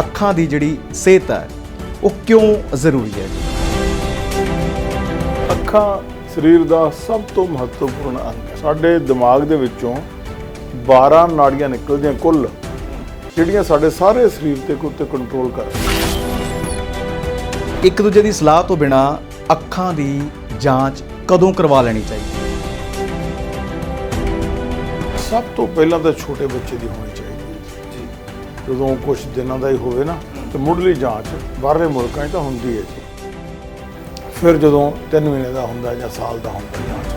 ਅੱਖਾਂ ਦੀ ਜਿਹੜੀ ਸਿਹਤ ਹੈ ਉਹ ਕਿਉਂ ਜ਼ਰੂਰੀ ਹੈ? ਜੀ ਅੱਖਾਂ ਸਰੀਰ ਦਾ ਸਭ ਤੋਂ ਮਹੱਤਵਪੂਰਨ ਅੰਗ ਹੈ। ਸਾਡੇ ਦਿਮਾਗ ਦੇ ਵਿੱਚੋਂ 12 ਨਾੜੀਆਂ ਨਿਕਲਦੀਆਂ ਕੁੱਲ ਜਿਹੜੀਆਂ ਸਾਡੇ ਸਾਰੇ ਸਰੀਰ ਤੇ ਉੱਤੇ ਕੰਟਰੋਲ ਕਰਦੀਆਂ ਇੱਕ ਦੂਜੇ ਦੀ ਸਲਾਹ ਤੋਂ ਬਿਨਾ ਅੱਖਾਂ ਦੀ ਜਾਂਚ ਕਦੋਂ ਕਰਵਾ ਲੈਣੀ ਚਾਹੀਦੀ ਹੈ? ਸਭ ਤੋਂ ਪਹਿਲਾਂ ਤਾਂ ਛੋਟੇ ਬੱਚੇ ਦੀ ਹੋਣੀ ਜਦੋਂ ਕੁਝ ਦਿਨਾਂ ਦਾ ਹੀ ਹੋਵੇ ਨਾ, ਤੇ ਮੁੱਢਲੀ ਜਾਂਚ ਬਾਹਰਲੇ ਮੁਲਕਾਂ 'ਚ ਤਾਂ ਹੁੰਦੀ ਹੈ ਜੀ। ਫਿਰ ਜਦੋਂ 3 ਮਹੀਨੇ ਦਾ ਹੁੰਦਾ ਜਾਂ ਸਾਲ ਦਾ ਹੁੰਦਾ ਜਾਂਚ।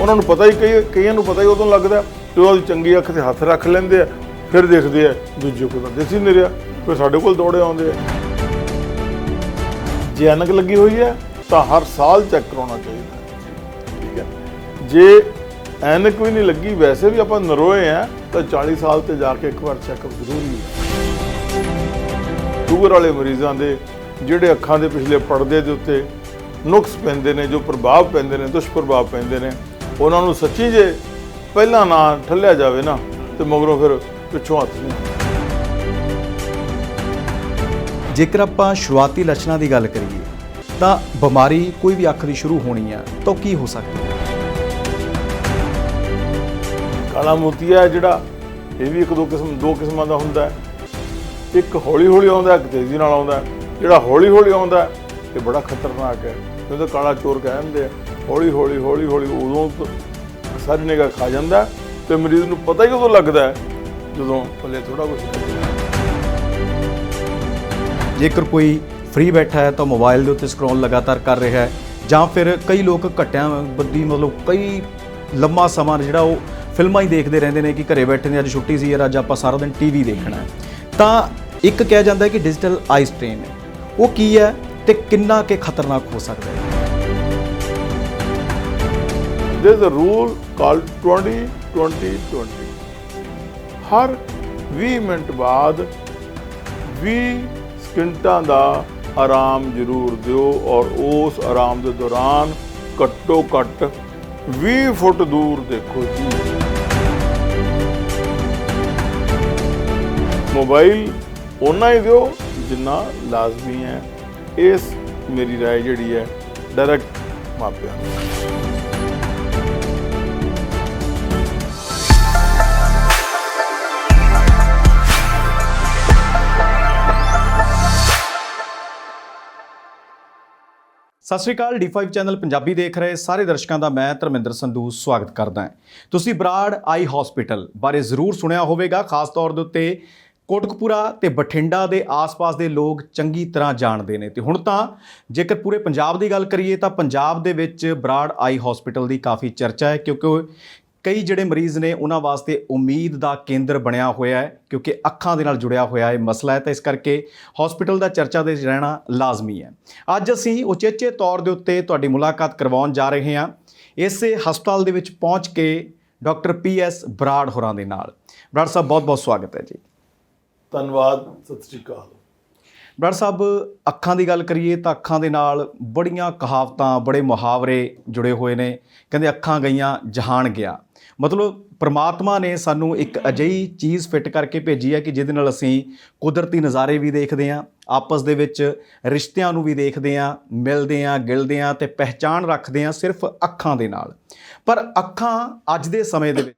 ਉਹਨਾਂ ਨੂੰ ਪਤਾ ਹੀ, ਕਈ, ਕਈਆਂ ਨੂੰ ਪਤਾ ਹੀ ਉਦੋਂ ਲੱਗਦਾ ਤੇ ਉਹਦੀ ਚੰਗੀ ਅੱਖ ਤੇ ਹੱਥ ਰੱਖ ਲੈਂਦੇ ਆ, ਫਿਰ ਦੇਖਦੇ ਆ ਦੂਜੇ ਕੋਲ ਤਾਂ ਦਿਸ ਨਹੀਂ ਰਿਹਾ, ਫਿਰ ਸਾਡੇ ਕੋਲ ਦੌੜੇ ਆਉਂਦੇ ਆ। ਜੇ ਐਨਕ ਲੱਗੀ ਹੋਈ ਹੈ, ਤਾਂ ਹਰ ਸਾਲ ਚੈੱਕ ਕਰਾਉਣਾ ਚਾਹੀਦਾ। ਠੀਕ ਹੈ। ਜੇ ਐਨਕ ਵੀ ਨਹੀਂ ਲੱਗੀ। ਵੈਸੇ ਵੀ ਆਪਾਂ ਨਰੋਏ ਆ, ਤਾਂ 40 ਸਾਲ ਤੇ ਜਾ ਕੇ ਇੱਕ ਵਾਰ ਚੈੱਕਅਪ ਜ਼ਰੂਰੀ ਹੈ ਸ਼ੂਗਰ ਵਾਲੇ ਮਰੀਜ਼ਾਂ ਦੇ, ਜਿਹੜੇ ਅੱਖਾਂ ਦੇ ਪਿਛਲੇ ਪਰਦੇ ਦੇ ਉੱਤੇ ਨੁਕਸ ਪੈਂਦੇ ਨੇ, ਜੋ ਪ੍ਰਭਾਵ ਪੈਂਦੇ ਨੇ, ਦੁਸ਼ਪ੍ਰਭਾਵ ਪੈਂਦੇ ਨੇ, ਉਹਨਾਂ ਨੂੰ ਸੱਚੀ ਜੇ ਪਹਿਲਾਂ ਨਾ ਠੱਲਿਆ ਜਾਵੇ ਨਾ, ਤੇ ਮਗਰੋਂ ਫਿਰ ਪਿੱਛੋਂ ਹੱਥ ਨਹੀਂ। ਜੇਕਰ ਆਪਾਂ ਸ਼ੁਰੂਆਤੀ ਲੱਛਣਾਂ ਦੀ ਗੱਲ ਕਰੀਏ, ਤਾਂ ਬਿਮਾਰੀ ਕੋਈ ਵੀ ਅੱਖ ਦੀ ਸ਼ੁਰੂ ਹੋਣੀ ਹੈ ਤਾਂ ਉਹ ਕੀ ਹੋ ਸਕਦਾ ਹੈ? ਕਾਲਾ ਮੋਤੀਆ ਜਿਹੜਾ, ਇਹ ਵੀ ਇੱਕ ਦੋ ਕਿਸਮ, ਦੋ ਕਿਸਮਾਂ ਦਾ ਹੁੰਦਾ ਹੈ। ਇੱਕ ਹੌਲੀ ਹੌਲੀ ਆਉਂਦਾ ਇੱਕ ਤੇਜ਼ੀ ਨਾਲ ਆਉਂਦਾ ਜਿਹੜਾ ਹੌਲੀ ਹੌਲੀ ਆਉਂਦਾ ਇਹ ਬੜਾ ਖਤਰਨਾਕ ਹੈ। ਉਹਦਾ ਕਾਲਾ ਚੋਰ ਕਹਿੰਦੇ ਆ। ਹੌਲੀ ਹੌਲੀ ਹੌਲੀ ਹੌਲੀ ਉਦੋਂ ਤੋਂ ਸਾਰੀ ਨਿਗਾਹ ਖਾ ਜਾਂਦਾ ਹੈ ਤੇ ਮਰੀਜ਼ ਨੂੰ ਪਤਾ ਹੀ ਉਦੋਂ ਲੱਗਦਾ ਜਦੋਂ ਪੱਲੇ ਥੋੜਾ ਕੁਝ ਜੇਕਰ ਕੋਈ ਫ੍ਰੀ ਬੈਠਾ ਹੈ ਤਾਂ ਮੋਬਾਈਲ ਦੇ ਉੱਤੇ ਸਕਰੋਲ ਲਗਾਤਾਰ ਕਰ ਰਿਹਾ ਹੈ ਜਾਂ ਫਿਰ ਕਈ ਲੋਕ ਘਟਿਆਂ ਬੱਦੀ ਮਤਲਬ ਕਈ ਲੰਮਾ ਸਮਾਂ ਜਿਹੜਾ ਉਹ ਫਿਲਮਾਂ ਹੀ ਦੇਖਦੇ ਰਹਿੰਦੇ ਨੇ ਕਿ ਘਰੇ ਬੈਠੇ ਨੇ, ਅੱਜ ਛੁੱਟੀ ਸੀ, ਯਾਰ ਅੱਜ ਆਪਾਂ ਸਾਰਾ ਦਿਨ ਟੀਵੀ ਦੇਖਣਾ ਹੈ। ਤਾਂ ਇੱਕ ਕਿਹਾ ਜਾਂਦਾ ਹੈ ਕਿ ਡਿਜੀਟਲ ਆਈ ਸਟ੍ਰੇਨ ਹੈ। ਉਹ ਕੀ ਹੈ ਤੇ ਕਿੰਨਾ ਕਿ ਖਤਰਨਾਕ ਹੋ ਸਕਦਾ ਹੈ? There is a rule called 20 20 20 ਹਰ 20 ਮਿੰਟ ਬਾਅਦ 20 ਸਕਿੰਟਾਂ ਦਾ ਆਰਾਮ ਜ਼ਰੂਰ ਦਿਓ ਔਰ ਉਸ ਆਰਾਮ ਦੇ ਦੌਰਾਨ ਘੱਟੋ ਘੱਟ 20 ਫੁੱਟ ਦੂਰ ਦੇਖੋ ਜੀ। ਮੋਬਾਈਲ ਓਨਾ ਹੀ ਦਿਓ ਜਿੰਨਾ ਲਾਜ਼ਮੀ ਹੈ ਇਸ ਮੇਰੀ رائے ਜਿਹੜੀ ਹੈ ਡਾਇਰੈਕਟ ਮਾਪਿਆਂ ਨੂੰ ਸਤਿ ਸ਼੍ਰੀ ਅਕਾਲ D5 ਚੈਨਲ ਪੰਜਾਬੀ ਦੇਖ ਰਹੇ ਸਾਰੇ ਦਰਸ਼ਕਾਂ ਦਾ ਮੈਂ ਧਰਮਿੰਦਰ ਸੰਧੂ ਸਵਾਗਤ ਕਰਦਾ ਹਾਂ ਤੁਸੀਂ ਬਰਾੜ ਆਈ ਹਸਪੀਟਲ ਬਾਰੇ ਜ਼ਰੂਰ ਸੁਣਿਆ ਹੋਵੇਗਾ ਖਾਸ ਤੌਰ ਦੇ ਉੱਤੇ ਕੋਟਕਪੂਰਾ ਤੇ ਬਠਿੰਡਾ ਦੇ ਆਸ-ਪਾਸ ਦੇ ਲੋਕ ਚੰਗੀ ਤਰ੍ਹਾਂ ਜਾਣਦੇ ਨੇ। ਤੇ ਹੁਣ ਤਾਂ ਜੇਕਰ ਪੂਰੇ ਪੰਜਾਬ ਦੀ ਗੱਲ ਕਰੀਏ ਤਾਂ ਪੰਜਾਬ ਦੇ ਵਿੱਚ ਬਰਾੜ ਆਈ ਹਸਪੀਟਲ ਦੀ ਕਾਫੀ ਚਰਚਾ ਹੈ ਕਿਉਂਕਿ ਕਈ ਜਿਹੜੇ ਮਰੀਜ਼ ਨੇ ਉਹਨਾਂ ਵਾਸਤੇ ਉਮੀਦ ਦਾ ਕੇਂਦਰ ਬਣਿਆ ਹੋਇਆ ਹੈ ਕਿਉਂਕਿ ਅੱਖਾਂ ਦੇ ਨਾਲ ਜੁੜਿਆ ਹੋਇਆ ਇਹ ਮਸਲਾ ਹੈ ਤਾਂ ਇਸ ਕਰਕੇ ਹਸਪੀਟਲ ਦਾ ਚਰਚਾ ਦੇ ਰਹਿਣਾ ਲਾਜ਼ਮੀ ਹੈ। ਅੱਜ ਅਸੀਂ ਉਚੇਚੇ ਤੌਰ ਦੇ ਉੱਤੇ ਤੁਹਾਡੀ ਮੁਲਾਕਾਤ ਕਰਵਾਉਣ ਜਾ ਰਹੇ ਹਾਂ। ਇਸੇ ਹਸਪਤਾਲ ਦੇ ਵਿੱਚ ਪਹੁੰਚ ਕੇ ਡਾਕਟਰ ਪੀ ਐਸ ਬਰਾੜ ਹੋਰਾਂ ਦੇ ਨਾਲ। ਬਰਾੜ ਸਾਹਿਬ ਬਹੁਤ ਬਹੁਤ ਸਵਾਗਤ ਹੈ ਜੀ। ਧੰਨਵਾਦ, ਸਤਿ ਸ੍ਰੀ ਅਕਾਲ। ਬਰਾੜ ਸਾਹਿਬ, ਅੱਖਾਂ ਦੀ ਗੱਲ ਕਰੀਏ ਤਾਂ ਅੱਖਾਂ ਦੇ ਨਾਲ ਬੜੀਆਂ ਕਹਾਵਤਾਂ, ਬੜੇ ਮੁਹਾਵਰੇ ਜੁੜੇ ਹੋਏ ਨੇ। ਕਹਿੰਦੇ ਅੱਖਾਂ ਗਈਆਂ, ਜਹਾਨ ਗਿਆ। ਮਤਲਬ ਪਰਮਾਤਮਾ ਨੇ ਸਾਨੂੰ ਇੱਕ ਅਜਿਹੀ ਚੀਜ਼ ਫਿੱਟ ਕਰਕੇ ਭੇਜੀ ਹੈ ਕਿ ਜਿਹਦੇ ਨਾਲ ਅਸੀਂ ਕੁਦਰਤੀ ਨਜ਼ਾਰੇ ਵੀ ਦੇਖਦੇ ਹਾਂ, ਆਪਸ ਦੇ ਵਿੱਚ ਰਿਸ਼ਤਿਆਂ ਨੂੰ ਵੀ ਦੇਖਦੇ ਹਾਂ, ਮਿਲਦੇ ਹਾਂ, ਗਿਲਦੇ ਹਾਂ ਤੇ ਪਹਿਚਾਣ ਰੱਖਦੇ ਹਾਂ ਸਿਰਫ ਅੱਖਾਂ ਦੇ ਨਾਲ। ਪਰ ਅੱਖਾਂ ਅੱਜ ਦੇ ਸਮੇਂ ਦੇ ਵਿੱਚ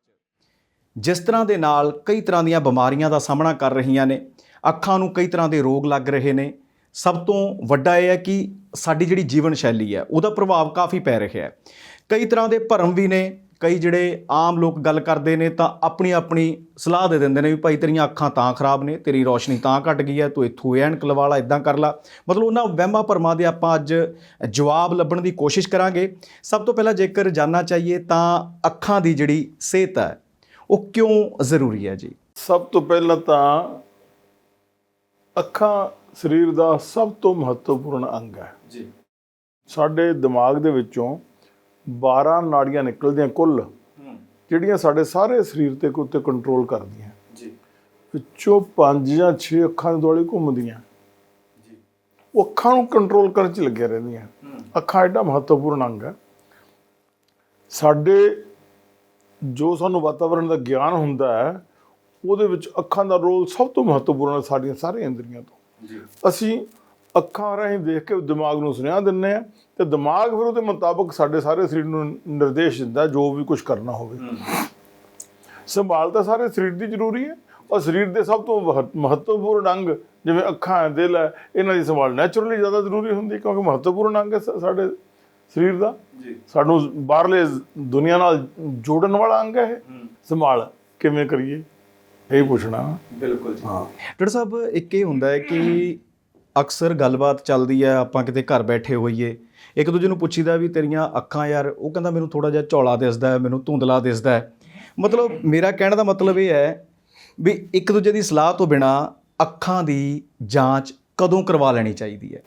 ਜਿਸ ਤਰ੍ਹਾਂ ਦੇ ਨਾਲ ਕਈ ਤਰ੍ਹਾਂ ਦੀਆਂ ਬਿਮਾਰੀਆਂ ਦਾ ਸਾਹਮਣਾ ਕਰ ਰਹੀਆਂ ਨੇ, ਅੱਖਾਂ ਨੂੰ ਕਈ ਤਰ੍ਹਾਂ ਦੇ ਰੋਗ ਲੱਗ ਰਹੇ ਨੇ। ਸਭ ਤੋਂ ਵੱਡਾ ਇਹ ਹੈ ਕਿ ਸਾਡੀ ਜਿਹੜੀ ਜੀਵਨ ਸ਼ੈਲੀ ਹੈ, ਉਹਦਾ ਪ੍ਰਭਾਵ ਕਾਫੀ ਪੈ ਰਿਹਾ ਹੈ। ਕਈ ਤਰ੍ਹਾਂ ਦੇ ਭਰਮ ਵੀ ਨੇ, ਕਈ ਜਿਹੜੇ ਆਮ ਲੋਕ ਗੱਲ ਕਰਦੇ ਨੇ ਤਾਂ ਆਪਣੀ ਆਪਣੀ ਸਲਾਹ ਦੇ ਦਿੰਦੇ ਨੇ ਵੀ ਭਾਈ ਤੇਰੀਆਂ ਅੱਖਾਂ ਤਾਂ ਖਰਾਬ ਨੇ, ਤੇਰੀ ਰੋਸ਼ਨੀ ਤਾਂ ਘਟ ਗਈ ਹੈ, ਤੂੰ ਇੱਥੋਂ ਐਨਕ ਲਵਾ ਲਾ, ਇਦਾਂ ਕਰ ਲਾ। ਮਤਲਬ ਉਹਨਾਂ ਵਹਿਮਾਂ ਭਰਮਾਂ ਦੇ ਆਪਾਂ ਅੱਜ ਜਵਾਬ ਲੱਭਣ ਦੀ ਕੋਸ਼ਿਸ਼ ਕਰਾਂਗੇ। ਸਭ ਤੋਂ ਪਹਿਲਾਂ ਜੇਕਰ ਜਾਨਣਾ ਚਾਹੀਏ ਤਾਂ ਅੱਖਾਂ ਦੀ ਜਿਹੜੀ ਸਿਹਤ ਹੈ ਉਹ ਕਿਉਂ ਜ਼ਰੂਰੀ ਹੈ ਜੀ? ਸਭ ਤੋਂ ਪਹਿਲਾਂ ਤਾਂ ਅੱਖਾਂ ਸਰੀਰ ਦਾ ਸਭ ਤੋਂ ਮਹੱਤਵਪੂਰਨ ਅੰਗ ਹੈ। ਜੀ। ਸਾਡੇ ਦਿਮਾਗ ਦੇ ਵਿੱਚੋਂ 12 ਨਾੜੀਆਂ ਨਿਕਲਦੀਆਂ ਕੁੱਲ ਜਿਹੜੀਆਂ ਸਾਡੇ ਸਾਰੇ ਸਰੀਰ ਤੇ ਉੱਤੇ ਕੰਟਰੋਲ ਕਰਦੀਆਂ। ਜੀ। ਵਿੱਚੋਂ 5 ਜਾਂ 6 ਅੱਖਾਂ ਦੇ ਦੁਆਲੇ ਘੁੰਮਦੀਆਂ। ਜੀ। ਉਹ ਅੱਖਾਂ ਨੂੰ ਕੰਟਰੋਲ ਕਰਨ 'ਚ ਲੱਗੀਆਂ ਰਹਿੰਦੀਆਂ। ਅੱਖਾਂ ਐਡਾ ਮਹੱਤਵਪੂਰਨ ਅੰਗ ਹੈ ਸਾਡੇ ਜੋ ਸਾਨੂੰ ਵਾਤਾਵਰਣ ਦਾ ਗਿਆਨ ਹੁੰਦਾ ਹੈ ਉਹਦੇ ਵਿੱਚ ਅੱਖਾਂ ਦਾ ਰੋਲ ਸਭ ਤੋਂ ਮਹੱਤਵਪੂਰਨ ਹੈ ਸਾਡੀਆਂ ਸਾਰੀਆਂ ਇੰਦਰੀਆਂ ਤੋਂ। ਜੀ। ਅਸੀਂ ਅੱਖਾਂ ਰਾਹੀਂ ਦੇਖ ਕੇ ਦਿਮਾਗ ਨੂੰ ਸੁਨੇਹਾ ਦਿੰਨੇ ਆ ਤੇ ਦਿਮਾਗ ਫਿਰ ਉਹਦੇ ਮੁਤਾਬਕ ਸਾਡੇ ਸਾਰੇ ਸਰੀਰ ਨੂੰ ਨਿਰਦੇਸ਼ ਦਿੰਦਾ ਜੋ ਵੀ ਕੁਝ ਕਰਨਾ ਹੋਵੇ। ਸੰਭਾਲ ਤਾਂ ਸਾਰੇ ਸਰੀਰ ਦੀ ਜ਼ਰੂਰੀ ਹੈ ਔਰ ਸਰੀਰ ਦੇ ਸਭ ਤੋਂ ਮਹੱਤ- ਮਹੱਤਵਪੂਰਨ ਅੰਗ ਜਿਵੇਂ ਅੱਖਾਂ ਹੈ ਦਿਲ ਹੈ ਇਹਨਾਂ ਦੀ ਸੰਭਾਲ ਨੈਚੁਰਲੀ ਜ਼ਿਆਦਾ ਜ਼ਰੂਰੀ ਹੁੰਦੀ ਕਿਉਂਕਿ ਮਹੱਤਵਪੂਰਨ ਅੰਗ ਸਾਡੇ ਸਰੀਰ ਦਾ। ਜੀ। ਸਾਨੂੰ ਬਾਹਰਲੇ ਦੁਨੀਆ ਨਾਲ ਜੋੜਨ ਵਾਲਾ ਅੰਗ ਹੈ ਇਹ। ਸੰਭਾਲ ਕਿਵੇਂ ਕਰੀਏ? ਇਹ ਪੁੱਛਣਾ। ਬਿਲਕੁਲ ਜੀ। ਹਾਂ। ਡਾਕਟਰ ਸਾਹਿਬ ਇੱਕ ਇਹ ਹੁੰਦਾ ਹੈ ਕਿ ਅਕਸਰ ਗੱਲਬਾਤ ਚੱਲਦੀ ਹੈ ਆਪਾਂ ਕਿਤੇ ਘਰ ਬੈਠੇ ਹੋਈਏ। ਇੱਕ ਦੂਜੇ ਨੂੰ ਪੁੱਛੀਦਾ ਵੀ ਤੇਰੀਆਂ ਅੱਖਾਂ ਯਾਰ ਉਹ ਕਹਿੰਦਾ ਮੈਨੂੰ ਥੋੜਾ ਜਿਹਾ ਝੌਲਾ ਦਿਸਦਾ ਹੈ ਮੈਨੂੰ ਧੁੰਦਲਾ ਦਿਸਦਾ ਹੈ। ਮਤਲਬ ਮੇਰਾ ਕਹਿਣ ਦਾ ਮਤਲਬ ਇਹ ਹੈ ਵੀ ਇੱਕ ਦੂਜੇ ਦੀ ਸਲਾਹ ਤੋਂ ਬਿਨਾ ਅੱਖਾਂ ਦੀ ਜਾਂਚ ਕਦੋਂ ਕਰਵਾ ਲੈਣੀ ਚਾਹੀਦੀ ਹੈ?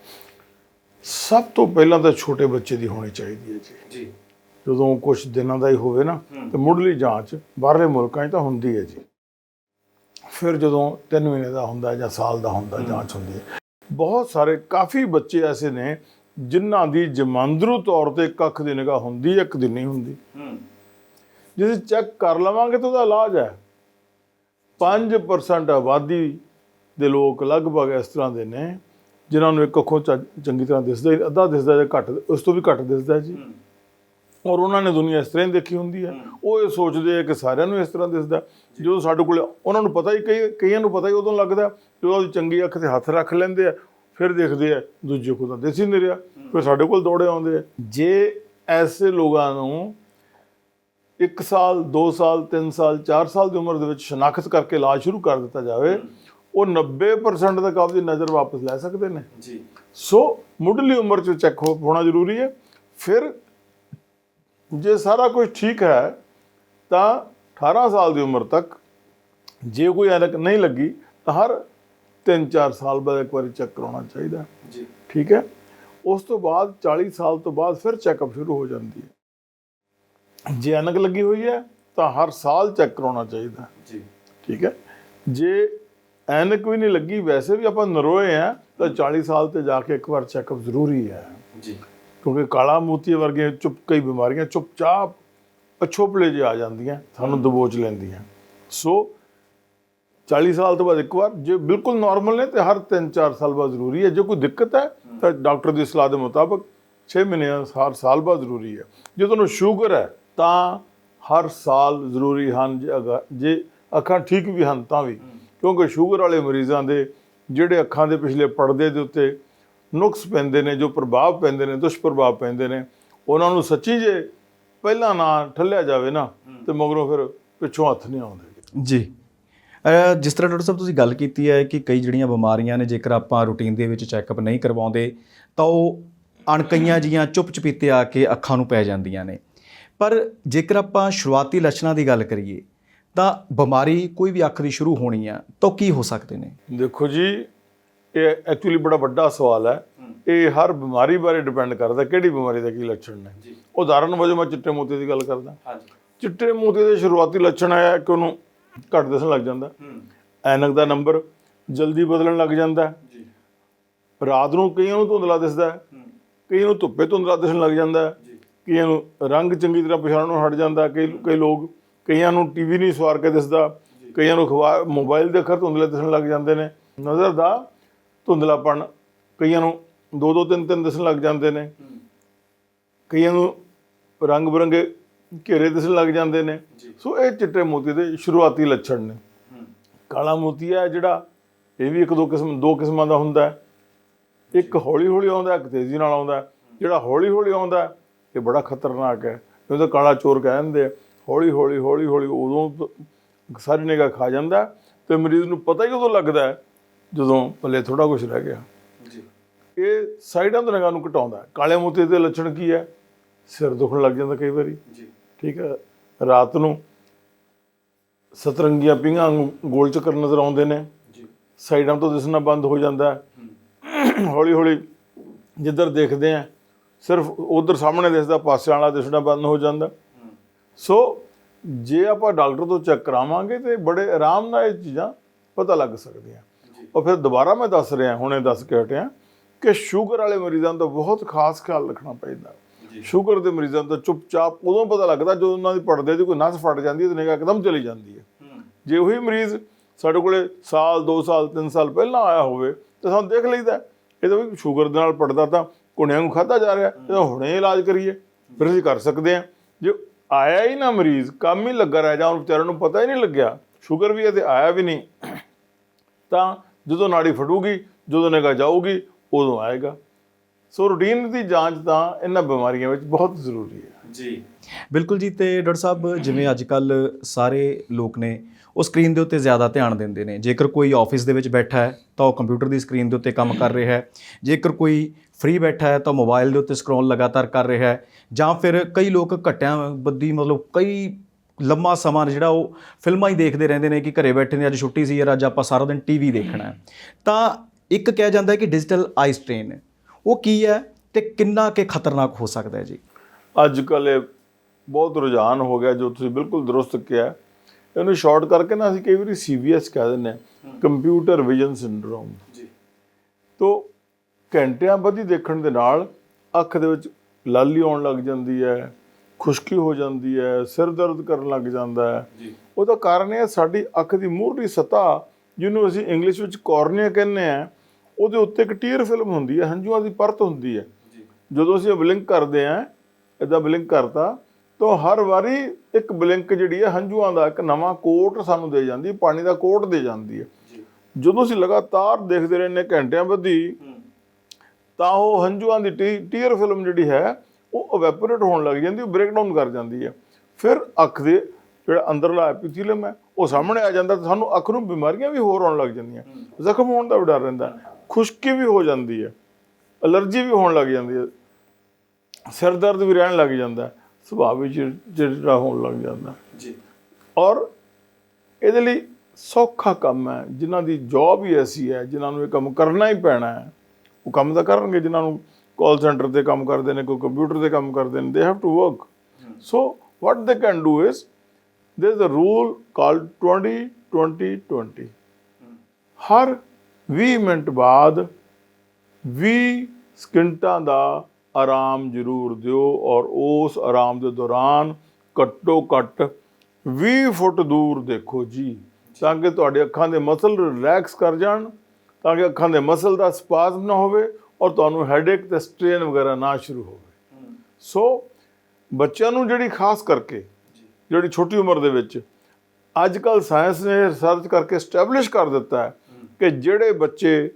ਸਭ ਤੋਂ ਪਹਿਲਾਂ ਤਾਂ ਛੋਟੇ ਬੱਚੇ ਦੀ ਹੋਣੀ ਚਾਹੀਦੀ ਹੈ ਜੀ। ਜੀ। ਜਦੋਂ ਕੁਝ ਦਿਨਾਂ ਦਾ ਹੀ ਹੋਵੇ ਨਾ ਤੇ ਮੁੱਢਲੀ ਜਾਂਚ ਬਾਹਰਲੇ ਮੁਲਕਾਂ 'ਚ ਤਾਂ ਹੁੰਦੀ ਹੈ ਜੀ। ਫਿਰ ਜਦੋਂ 3 ਮਹੀਨੇ ਦਾ ਹੁੰਦਾ ਜਾਂ ਸਾਲ ਦਾ ਹੁੰਦਾ ਜਾਂਚ ਹੁੰਦੀ ਹੈ। ਬਹੁਤ ਸਾਰੇ ਕਾਫੀ ਬੱਚੇ ਐਸੇ ਨੇ ਜਿਨ੍ਹਾਂ ਦੀ ਜਮਾਂਦਰੂ ਤੌਰ ਤੇ ਇੱਕ ਅੱਖ ਦੀ ਨਿਗਾਹ ਹੁੰਦੀ ਇੱਕ ਦੀ ਨਹੀਂ ਹੁੰਦੀ। ਜੇ ਚੈੱਕ ਕਰ ਲਵਾਂਗੇ ਤਾਂ ਉਹਦਾ ਇਲਾਜ ਹੈ। 5% ਆਬਾਦੀ ਦੇ ਲੋਕ ਲਗਭਗ ਇਸ ਤਰ੍ਹਾਂ ਦੇ ਨੇ ਜਿਨ੍ਹਾਂ ਨੂੰ ਇੱਕ ਅੱਖੋਂ ਚੰਗੀ ਤਰ੍ਹਾਂ ਦਿਸਦਾ ਹੀ ਅੱਧਾ ਦਿਸਦਾ ਜਾਂ ਘੱਟ ਉਸ ਤੋਂ ਵੀ ਘੱਟ ਦਿਸਦਾ ਜੀ। ਔਰ ਉਹਨਾਂ ਨੇ ਦੁਨੀਆ ਇਸ ਤਰ੍ਹਾਂ ਹੀ ਦੇਖੀ ਹੁੰਦੀ ਹੈ। ਉਹ ਇਹ ਸੋਚਦੇ ਆ ਕਿ ਸਾਰਿਆਂ ਨੂੰ ਇਸ ਤਰ੍ਹਾਂ ਦਿਸਦਾ। ਜਦੋਂ ਸਾਡੇ ਕੋਲ ਉਹਨਾਂ ਨੂੰ ਪਤਾ ਹੀ ਕਈ ਕਈਆਂ ਨੂੰ ਪਤਾ ਹੀ ਉਦੋਂ ਲੱਗਦਾ ਜਦੋਂ ਉਹਦੀ ਚੰਗੀ ਅੱਖ ਤੇ ਹੱਥ ਰੱਖ ਲੈਂਦੇ ਆ ਫਿਰ ਦੇਖਦੇ ਆ ਦੂਜੇ ਕੋਲ ਤਾਂ ਦਿਸ ਨਹੀਂ ਰਿਹਾ। ਫਿਰ ਸਾਡੇ ਕੋਲ ਦੌੜੇ ਆਉਂਦੇ ਆ। ਜੇ ਐਸੇ ਲੋਕਾਂ ਨੂੰ 1 ਸਾਲ 2 ਸਾਲ 3 ਸਾਲ 4 ਸਾਲ ਦੀ ਉਮਰ ਦੇ ਵਿੱਚ ਸ਼ਨਾਖਤ ਕਰਕੇ ਇਲਾਜ ਸ਼ੁਰੂ ਕਰ ਦਿੱਤਾ ਜਾਵੇ ਉਹ 90% ਤੱਕ ਆਪਦੀ ਨਜ਼ਰ ਵਾਪਸ ਲੈ ਸਕਦੇ ਨੇ। ਜੀ। ਸੋ ਮੁੱਢਲੀ ਉਮਰ 'ਚ ਚੈੱਕ ਹੋਣਾ ਜ਼ਰੂਰੀ ਹੈ। ਫਿਰ ਜੇ ਸਾਰਾ ਕੁਝ ਠੀਕ ਹੈ ਤਾਂ 18 ਸਾਲ ਦੀ ਉਮਰ ਤੱਕ ਜੇ ਕੋਈ ਐਨਕ ਨਹੀਂ ਲੱਗੀ ਤਾਂ ਹਰ 3-4 ਸਾਲ ਬਾਅਦ ਇੱਕ ਵਾਰੀ ਚੈੱਕ ਕਰਾਉਣਾ ਚਾਹੀਦਾ। ਜੀ। ਠੀਕ ਹੈ? ਉਸ ਤੋਂ ਬਾਅਦ 40 ਸਾਲ ਤੋਂ ਬਾਅਦ ਫਿਰ ਚੈੱਕਅਪ ਸ਼ੁਰੂ ਹੋ ਜਾਂਦੀ ਹੈ। ਜੇ ਐਨਕ ਲੱਗੀ ਹੋਈ ਹੈ ਤਾਂ ਹਰ ਸਾਲ ਚੈੱਕ ਕਰਾਉਣਾ ਚਾਹੀਦਾ। ਜੀ। ਠੀਕ ਹੈ? ਜੇ ਐਨਕ ਵੀ ਨਹੀਂ ਲੱਗੀ। ਵੈਸੇ ਵੀ ਆਪਾਂ ਨਰੋਏ ਆ ਤਾਂ 40 ਸਾਲ ਤੇ ਜਾ ਕੇ ਇੱਕ ਵਾਰ ਚੈੱਕਅਪ ਜ਼ਰੂਰੀ ਹੈ ਜੀ। ਕਿਉਂਕਿ ਕਾਲਾ ਮੋਤੀ ਵਰਗੀਆਂ ਚੁੱਪ ਕਈ ਬਿਮਾਰੀਆਂ ਚੁੱਪਚਾਪ ਅਛੋਪਲੇ ਜਿਹੇ ਆ ਜਾਂਦੀਆਂ ਸਾਨੂੰ ਦਬੋਚ ਲੈਂਦੀਆਂ। ਸੋ 40 ਸਾਲ ਤੋਂ ਬਾਅਦ ਇੱਕ ਵਾਰ ਜੇ ਬਿਲਕੁਲ ਨਾਰਮਲ ਨੇ ਤੇ ਹਰ 3-4 ਸਾਲ ਬਾਅਦ ਜ਼ਰੂਰੀ ਹੈ ਜੇ ਕੋਈ ਦਿੱਕਤ ਹੈ ਤਾਂ ਡਾਕਟਰ ਦੀ ਸਲਾਹ ਦੇ ਮੁਤਾਬਕ 6 ਮਹੀਨੇ ਹਰ ਸਾਲ ਬਾਅਦ ਜ਼ਰੂਰੀ ਹੈ ਜੇ ਤੁਹਾਨੂੰ ਸ਼ੂਗਰ ਹੈ ਤਾਂ ਹਰ ਸਾਲ ਜ਼ਰੂਰੀ ਹਨ। ਜੇ ਅਗਰ ਜੇ ਅੱਖਾਂ ਠੀਕ ਵੀ ਹਨ ਤਾਂ ਵੀ। ਕਿਉਂਕਿ ਸ਼ੂਗਰ ਵਾਲੇ ਮਰੀਜ਼ਾਂ ਦੇ ਜਿਹੜੇ ਅੱਖਾਂ ਦੇ ਪਿਛਲੇ ਪਰਦੇ ਦੇ ਉੱਤੇ ਨੁਕਸ ਪੈਂਦੇ ਨੇ ਜੋ ਪ੍ਰਭਾਵ ਪੈਂਦੇ ਨੇ ਦੁਸ਼ਪ੍ਰਭਾਵ ਪੈਂਦੇ ਨੇ ਉਹਨਾਂ ਨੂੰ ਸੱਚੀ ਜੇ ਪਹਿਲਾਂ ਨਾ ਠੱਲਿਆ ਜਾਵੇ ਨਾ ਤੇ ਮਗਰੋਂ ਫਿਰ ਪਿੱਛੋਂ ਹੱਥ ਨਹੀਂ ਆਉਂਦੇ ਜੀ। ਜਿਸ ਤਰ੍ਹਾਂ ਡਾਕਟਰ ਸਾਹਿਬ ਤੁਸੀਂ ਗੱਲ ਕੀਤੀ ਹੈ ਕਿ ਕਈ ਜਿਹੜੀਆਂ ਬਿਮਾਰੀਆਂ ਨੇ ਜੇਕਰ ਆਪਾਂ ਰੂਟੀਨ ਦੇ ਵਿੱਚ ਚੈੱਕਅਪ ਨਹੀਂ ਕਰਵਾਉਂਦੇ ਤਾਂ ਉਹ ਅਣਕਈਆਂ ਜੀਆਂ ਚੁੱਪ ਚਪੀਤੇ ਆ ਕੇ ਅੱਖਾਂ ਨੂੰ ਪੈ ਜਾਂਦੀਆਂ ਨੇ। ਪਰ ਜੇਕਰ ਆਪਾਂ ਸ਼ੁਰੂਆਤੀ ਲੱਛਣਾਂ ਦੀ ਗੱਲ ਕਰੀਏ ਤਾਂ ਬਿਮਾਰੀ ਕੋਈ ਵੀ ਅੱਖ ਦੀ ਸ਼ੁਰੂ ਹੋਣੀ ਆ ਤਾਂ ਕੀ ਹੋ ਸਕਦੇ ਨੇ? ਦੇਖੋ ਜੀ ਇਹ ਐਕਚੁਅਲੀ ਬੜਾ ਵੱਡਾ ਸਵਾਲ ਹੈ। ਇਹ ਹਰ ਬਿਮਾਰੀ ਬਾਰੇ ਡਿਪੈਂਡ ਕਰਦਾ ਕਿਹੜੀ ਬਿਮਾਰੀ ਦਾ ਕੀ ਲੱਛਣ ਨੇ। ਉਦਾਹਰਨ ਵਜੋਂ ਮੈਂ ਚਿੱਟੇ ਮੋਤੀ ਦੀ ਗੱਲ ਕਰਦਾ। ਹਾਂਜੀ। ਚਿੱਟੇ ਮੋਤੀ ਦੇ ਸ਼ੁਰੂਆਤੀ ਲੱਛਣ ਹੈ ਕਿ ਉਹਨੂੰ ਘੱਟ ਦਿਸਣ ਲੱਗ ਜਾਂਦਾ। ਐਨਕ ਦਾ ਨੰਬਰ ਜਲਦੀ ਬਦਲਣ ਲੱਗ ਜਾਂਦਾ। ਜੀ। ਰਾਤ ਨੂੰ ਕਈਆਂ ਨੂੰ ਧੁੰਦਲਾ ਦਿਸਦਾ ਹੈ। ਕਈਆਂ ਨੂੰ ਧੁੱਪੇ ਧੁੰਦਲਾ ਦਿਸਣ ਲੱਗ ਜਾਂਦਾ ਹੈ। ਜੀ। ਕਈਆਂ ਨੂੰ ਰੰਗ ਚੰਗੀ ਤਰ੍ਹਾਂ ਪਛਾਣਨੋਂ ਹਟ ਜਾਂਦਾ ਕਈ ਕਈ ਲੋਕ ਕਈਆਂ ਨੂੰ ਟੀਵੀ ਨਹੀਂ ਸਵਾਰ ਕੇ ਦਿਸਦਾ ਕਈਆਂ ਨੂੰ ਅਖਬਾਰ ਮੋਬਾਈਲ ਦੇ ਅੱਖਰ ਧੁੰਦਲੇ ਦਿਸਣ ਲੱਗ ਜਾਂਦੇ ਨੇ। ਨਜ਼ਰ ਦਾ ਧੁੰਦਲਾਪਣ ਕਈਆਂ ਨੂੰ ਦੋ ਦੋ ਤਿੰਨ ਤਿੰਨ ਦਿਸਣ ਲੱਗ ਜਾਂਦੇ ਨੇ। ਕਈਆਂ ਨੂੰ ਰੰਗ ਬਰੰਗੇ ਘੇਰੇ ਦਿਸਣ ਲੱਗ ਜਾਂਦੇ ਨੇ। ਸੋ ਇਹ ਚਿੱਟੇ ਮੋਤੀ ਦੇ ਸ਼ੁਰੂਆਤੀ ਲੱਛਣ ਨੇ। ਕਾਲਾ ਮੋਤੀ ਹੈ ਜਿਹੜਾ ਇਹ ਵੀ ਇੱਕ ਦੋ ਕਿਸਮ ਦੋ ਕਿਸਮਾਂ ਦਾ ਹੁੰਦਾ ਇੱਕ ਹੌਲੀ ਹੌਲੀ ਆਉਂਦਾ ਇੱਕ ਤੇਜ਼ੀ ਨਾਲ ਆਉਂਦਾ। ਜਿਹੜਾ ਹੌਲੀ ਹੌਲੀ ਆਉਂਦਾ ਇਹ ਬੜਾ ਖਤਰਨਾਕ ਹੈ। ਉਹਦਾ ਕਾਲਾ ਚੋਰ ਕਹਿ ਦਿੰਦੇ ਆ। ਹੌਲੀ ਹੌਲੀ ਹੌਲੀ ਹੌਲੀ ਉਦੋਂ ਸਾਰੀ ਨਿਗਾਹ ਖਾ ਜਾਂਦਾ ਤੇ ਮਰੀਜ਼ ਨੂੰ ਪਤਾ ਹੀ ਉਦੋਂ ਲੱਗਦਾ ਜਦੋਂ ਪੱਲੇ ਥੋੜਾ ਕੁਝ ਰਹਿ ਗਿਆ। ਜੀ। ਇਹ ਸਾਈਡਾਂ ਤੋਂ ਨਿਗਾਹ ਨੂੰ ਘਟਾਉਂਦਾ ਕਾਲੇ ਮੋਤੀ ਦੇ ਲੱਛਣ ਕੀ ਹੈ? ਸਿਰ ਦੁਖਣ ਲੱਗ ਜਾਂਦਾ ਕਈ ਵਾਰੀ। ਜੀ। ਠੀਕ ਹੈ। ਰਾਤ ਨੂੰ ਸਤਰੰਗੀਆਂ ਪਿੰਗਾਂ ਗੋਲ ਚੱਕਰ ਨਜ਼ਰ ਆਉਂਦੇ ਨੇ। ਜੀ। ਸਾਈਡਾਂ ਤੋਂ ਦਿਸਣਾ ਬੰਦ ਹੋ ਜਾਂਦਾ ਹੌਲੀ ਹੌਲੀ ਜਿੱਧਰ ਦੇਖਦੇ ਆ ਸਿਰਫ ਉਧਰ ਸਾਹਮਣੇ ਦਿਸਦਾ ਪਾਸੇ ਵਾਲਾ ਦਿਸਣਾ ਬੰਦ ਹੋ ਜਾਂਦਾ। ਸੋ ਜੇ ਆਪਾਂ ਡਾਕਟਰ ਤੋਂ ਚੈੱਕ ਕਰਾਵਾਂਗੇ ਤੇ ਬੜੇ ਆਰਾਮ ਨਾਲ ਇਹ ਚੀਜ਼ਾਂ ਪਤਾ ਲੱਗ ਸਕਦੀਆਂ। ਔਰ ਫਿਰ ਦੁਬਾਰਾ ਮੈਂ ਦੱਸ ਰਿਹਾ ਹੁਣੇ ਦੱਸ ਕੇ ਹਟਿਆ ਕਿ ਸ਼ੂਗਰ ਵਾਲੇ ਮਰੀਜ਼ਾਂ ਦਾ ਬਹੁਤ ਖਾਸ ਖਿਆਲ ਰੱਖਣਾ ਪੈਂਦਾ। ਸ਼ੂਗਰ ਦੇ ਮਰੀਜ਼ਾਂ ਦਾ ਚੁੱਪਚਾਪ ਉਦੋਂ ਪਤਾ ਲੱਗਦਾ ਜਦੋਂ ਉਹਨਾਂ ਦੀ ਪਰਦੇ ਦੀ ਕੋਈ ਨਸ ਫਟ ਜਾਂਦੀ ਹੈ ਤੇ ਨਿਗਾਹ ਇੱਕਦਮ ਚਲੀ ਜਾਂਦੀ ਹੈ। ਹੂੰ। ਜੇ ਉਹੀ ਮਰੀਜ਼ ਸਾਡੇ ਕੋਲੇ ਸਾਲ 2 ਸਾਲ 3 ਸਾਲ ਪਹਿਲਾਂ ਆਇਆ ਹੋਵੇ ਤਾਂ ਸਾਨੂੰ ਦੇਖ ਲਈਦਾ ਇਹ ਤਾਂ ਵੀ ਸ਼ੂਗਰ ਦੇ ਨਾਲ ਪੜਦਾ ਤਾਂ ਕੁਣਿਆਂ ਨੂੰ ਖਾਦਾ ਜਾ ਰਿਹਾ ਇਹਦਾ ਹੁਣੇ ਇਲਾਜ ਕਰੀਏ। ਫਿਰ ਅਸੀਂ ਕਰ ਸਕਦੇ ਹਾਂ। ਜੇ ਆਇਆ ਹੀ ਨਾ ਮਰੀਜ਼ ਕੰਮ ਹੀ ਲੱਗਾ ਰਹਿ ਜਾ ਉਹਨੂੰ ਵਿਚਾਰੇ ਨੂੰ ਪਤਾ ਹੀ ਨਹੀਂ ਲੱਗਿਆ। ਸ਼ੂਗਰ ਵੀ ਹੈ ਤੇ ਆਇਆ ਵੀ ਨਹੀਂ। ਤਾਂ ਜਦੋਂ ਨਾੜੀ ਫਟੂਗੀ ਜਦੋਂ ਨਿਗਾਹ ਜਾਊਗੀ ਉਦੋਂ ਆਏਗਾ। ਸੋ ਰੂਟੀਨ ਦੀ ਜਾਂਚ ਤਾਂ ਇਹਨਾਂ ਬਿਮਾਰੀਆਂ ਵਿੱਚ ਬਹੁਤ ਜ਼ਰੂਰੀ ਹੈ। ਜੀ। ਬਿਲਕੁਲ ਜੀ ਤੇ ਡਾਕਟਰ ਸਾਹਿਬ ਜਿਵੇਂ ਅੱਜ ਕੱਲ ਸਾਰੇ ਲੋਕ ਨੇ ਉਹ ਸਕਰੀਨ ਦੇ ਉੱਤੇ ਜ਼ਿਆਦਾ ਧਿਆਨ ਦਿੰਦੇ ਨੇ। ਜੇਕਰ ਕੋਈ ਆਫਿਸ ਦੇ ਵਿੱਚ ਬੈਠਾ ਹੈ ਤਾਂ ਉਹ ਕੰਪਿਊਟਰ ਦੀ ਸਕਰੀਨ ਦੇ ਉੱਤੇ ਕੰਮ ਕਰ ਰਿਹਾ ਹੈ। ਜੇਕਰ ਕੋਈ ਫ੍ਰੀ ਬੈਠਾ ਹੈ ਤਾਂ ਮੋਬਾਈਲ ਦੇ ਉੱਤੇ ਸਕਰੋਲ ਲਗਾਤਾਰ ਕਰ ਰਿਹਾ ਹੈ। ਜਾਂ ਫਿਰ ਕਈ ਲੋਕ ਘਟਿਆਂ ਬੱਦੀ ਮਤਲਬ ਕਈ ਲੰਮਾ ਸਮਾਂ ਜਿਹੜਾ ਉਹ ਫਿਲਮਾਂ ਹੀ ਦੇਖਦੇ ਰਹਿੰਦੇ ਨੇ ਕਿ ਘਰੇ ਬੈਠੇ ਨੇ ਅੱਜ ਛੁੱਟੀ ਸੀ ਯਾਰ ਅੱਜ ਆਪਾਂ ਸਾਰਾ ਦਿਨ ਟੀਵੀ ਦੇਖਣਾ ਹੈ। ਤਾਂ ਇੱਕ ਕਿਹਾ ਜਾਂਦਾ ਹੈ ਕਿ ਡਿਜੀਟਲ ਆਈ ਸਟ੍ਰੇਨ ਉਹ ਕੀ ਹੈ ਤੇ ਕਿੰਨਾ ਕਿ ਖਤਰਨਾਕ ਹੋ ਸਕਦਾ ਹੈ ਜੀ? ਅੱਜ ਕੱਲ ਇਹ ਬਹੁਤ ਰੁਝਾਨ ਹੋ ਗਿਆ ਜੋ ਤੁਸੀਂ ਬਿਲਕੁਲ ਦਰੁਸਤ ਕਿਹਾ ਇਹਨੂੰ ਸ਼ਾਰਟ ਕਰਕੇ ਨਾ ਅਸੀਂ ਕਈ ਵਾਰੀ ਸੀਵੀਐਸ ਕਹਿ ਦਿੰਦੇ ਹਾਂ ਕੰਪਿਊਟਰ ਵਿਜ਼ਨ ਸਿੰਡਰੋਮ ਜੀ। ਤੋਂ ਘੰਟਿਆਂ ਬੱਧੀ ਦੇਖਣ ਦੇ ਨਾਲ ਅੱਖ ਦੇ ਵਿੱਚ ਲਾਲੀ ਆਉਣ ਲੱਗ ਜਾਂਦੀ ਹੈ ਖੁਸ਼ਕੀ ਹੋ ਜਾਂਦੀ ਹੈ ਸਿਰ ਦਰਦ ਕਰਨ ਲੱਗ ਜਾਂਦਾ ਹੈ। ਜੀ। ਉਹਦਾ ਕਾਰਨ ਇਹ ਸਾਡੀ ਅੱਖ ਦੀ ਮੂਹਰਲੀ ਸਤ੍ਹਾ ਜਿਹਨੂੰ ਅਸੀਂ ਇੰਗਲਿਸ਼ ਵਿੱਚ ਕੋਰਨੀਆ ਕਹਿੰਦੇ ਆ ਉਹਦੇ ਉੱਤੇ ਇੱਕ ਟੀਅਰ ਫਿਲਮ ਹੁੰਦੀ ਹੈ ਹੰਝੂਆਂ ਦੀ ਪਰਤ ਹੁੰਦੀ ਹੈ। ਜੀ। ਜਦੋਂ ਅਸੀਂ ਬਲਿੰਕ ਕਰਦੇ ਆ ਇਦਾਂ ਬਲਿੰਕ ਕਰਤਾ ਤਾਂ ਹਰ ਵਾਰੀ ਇੱਕ ਬਲਿੰਕ ਜਿਹੜੀ ਹੈ ਹੰਝੂਆਂ ਦਾ ਇੱਕ ਨਵਾਂ ਕੋਟ ਸਾਨੂੰ ਦੇ ਜਾਂਦੀ ਹੈ ਪਾਣੀ ਦਾ ਕੋਟ ਦੇ ਜਾਂਦੀ ਹੈ। ਜਦੋਂ ਅਸੀਂ ਲਗਾਤਾਰ ਦੇਖਦੇ ਰਹਿੰਦੇ ਘੰਟਿਆਂ ਬੱਧੀ ਤਾਂ ਉਹ ਹੰਝੂਆਂ ਦੀ ਟੀਅਰ ਫਿਲਮ ਜਿਹੜੀ ਹੈ ਉਹ ਇਵੈਪੋਰੇਟ ਹੋਣ ਲੱਗ ਜਾਂਦੀ ਉਹ ਬ੍ਰੇਕ ਡਾਊਨ ਕਰ ਜਾਂਦੀ ਹੈ। ਫਿਰ ਅੱਖ ਦੇ ਜਿਹੜਾ ਅੰਦਰਲਾ ਐਪੀਥੀਲੀਅਮ ਹੈ ਉਹ ਸਾਹਮਣੇ ਆ ਜਾਂਦਾ ਤਾਂ ਸਾਨੂੰ ਅੱਖ ਨੂੰ ਬਿਮਾਰੀਆਂ ਵੀ ਹੋਰ ਆਉਣ ਲੱਗ ਜਾਂਦੀਆਂ। ਜ਼ਖਮ ਹੋਣ ਦਾ ਵੀ ਡਰ ਰਹਿੰਦਾ ਖੁਸ਼ਕੀ ਵੀ ਹੋ ਜਾਂਦੀ ਹੈ ਅਲਰਜੀ ਵੀ ਹੋਣ ਲੱਗ ਜਾਂਦੀ ਹੈ ਸਿਰ ਦਰਦ ਵੀ ਰਹਿਣ ਲੱਗ ਜਾਂਦਾ ਸੁਭਾਅ ਵੀ ਚਿੜ- ਚਿੜਚਿੜਾ ਹੋਣ ਲੱਗ ਜਾਂਦਾ। ਜੀ। ਔਰ ਇਹਦੇ ਲਈ ਸੌਖਾ ਕੰਮ ਹੈ ਜਿਨ੍ਹਾਂ ਦੀ ਜੌਬ ਹੀ ਐਸੀ ਹੈ ਜਿਨ੍ਹਾਂ ਨੂੰ ਇਹ ਕੰਮ ਕਰਨਾ ਹੀ ਪੈਣਾ ਹੈ। ਉਹ ਕੰਮ ਤਾਂ ਕਰਨਗੇ ਜਿਨ੍ਹਾਂ ਨੂੰ ਕਾਲ ਸੈਂਟਰ ਤੇ ਕੰਮ ਕਰਦੇ ਨੇ, ਕੋਈ ਕੰਪਿਊਟਰ ਤੇ ਕੰਮ ਕਰਦੇ ਨੇ they have to work so what they can do is there is a rule called 20 20 20 ਹਰ 20 ਮਿੰਟ ਬਾਅਦ 20 ਸਕਿੰਟਾਂ ਦਾ ਆਰਾਮ ਜ਼ਰੂਰ ਦਿਓ ਔਰ ਉਸ ਆਰਾਮ ਦੇ ਦੌਰਾਨ ਘੱਟੋ ਘੱਟ 20 ਫੁੱਟ ਦੂਰ ਦੇਖੋ ਜੀ, ਤਾਂ ਕਿ ਤੁਹਾਡੇ ਅੱਖਾਂ ਦੇ ਮਸਲ ਰਿਲੈਕਸ ਕਰ ਜਾਣ ਤਾਂ ਕਿ ਅੱਖਾਂ ਦੇ ਮਸਲ ਦਾ ਸਪਾਜ਼ਮ ਨਾ ਹੋਵੇ ਔਰ ਤੁਹਾਨੂੰ ਹੈਡੇਕ ਤੇ ਸਟ੍ਰੇਨ ਵਗੈਰਾ ਨਾ ਸ਼ੁਰੂ ਹੋਵੇ। ਸੋ ਬੱਚਿਆਂ ਨੂੰ ਜਿਹੜੀ ਖਾਸ ਕਰਕੇ ਜਿਹੜੀ ਛੋਟੀ ਉਮਰ ਦੇ ਵਿੱਚ ਅੱਜ ਕੱਲ ਸਾਇੰਸ ਨੇ ਰਿਸਰਚ ਕਰਕੇ ਸਟੈਬਲਿਸ਼ ਕਰ ਦਿੱਤਾ ਹੈ ਕਿ ਜਿਹੜੇ ਬੱਚੇ